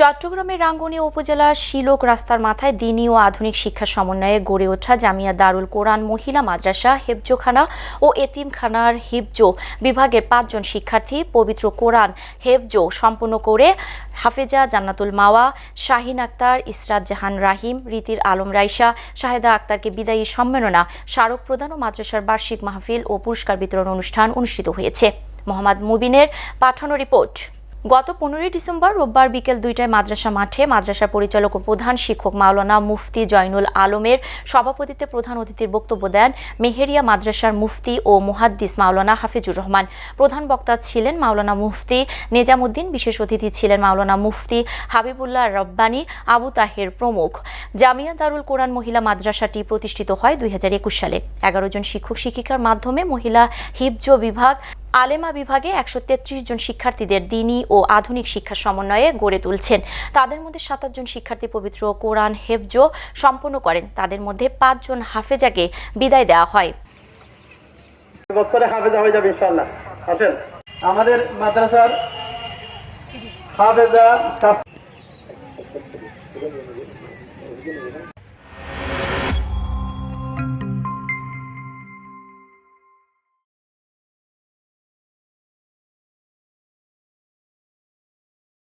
চট্টগ্রামের রাঙ্গুনিয়া উপজেলার শিলক রাস্তার মাথায় দিনী ও আধুনিক শিক্ষা সমন্বয়ে গড়ে ওঠা জামিয়া দারুল কোরআন মহিলা মাদ্রাসা, হেফজোখানা ও এতিমখানার হিফজো বিভাগের পাঁচজন শিক্ষার্থী পবিত্র কোরআন হেফজো সম্পন্ন করে হাফেজা জান্নাতুল মাওয়া, শাহিন আক্তার, ইসরাত জাহান রাহিম, রীতির আলম রাইসা, শাহেদা আক্তারকে বিদায়ী সম্মেলনা, স্মারক প্রদান ও মাদ্রাসার বার্ষিক মাহফিল ও পুরস্কার বিতরণ অনুষ্ঠান অনুষ্ঠিত হয়েছে। মোহাম্মদ মুবিনের পাঠানো রিপোর্ট। গত পনেরোই ডিসেম্বর রোববার বিকেল দুইটায় মাদ্রাসা মাঠে মাদ্রাসা পরিচালক ও প্রধান শিক্ষক মাওলানা মুফতি জয়নুল আলমের সভাপতিত্বে প্রধান অতিথির বক্তব্য দেন মেহেরিয়া মাদ্রাসার মুফতি ও মুহাদ্দিস মাওলানা হাফিজুর রহমান। প্রধান বক্তা ছিলেন মাওলানা মুফতি নেজামুদ্দিন, বিশেষ অতিথি ছিলেন মাওলানা মুফতি হাবিবুল্লাহ রব্বানী, আবু তাহের প্রমুখ। জামিয়া দারুল কোরআন মহিলা মাদ্রাসাটি প্রতিষ্ঠিত হয় দুই হাজার একুশ সালে। এগারো জন শিক্ষক শিক্ষিকার মাধ্যমে মহিলা হিফজ বিভাগ আলেমা বিভাগে একশো তেত্রিশ জন শিক্ষার্থীদের দিনই ও আধুনিক শিক্ষা সমন্বয়ে গড়ে তুলছেন। তাদের মধ্যে সাতাশ জন শিক্ষার্থী পবিত্র কোরআন হেফজ সম্পন্ন করেন। তাদের মধ্যে পাঁচজন হাফেজাকে বিদায় দেওয়া হয়। আমাদের মাদ্রাসার হাফেজা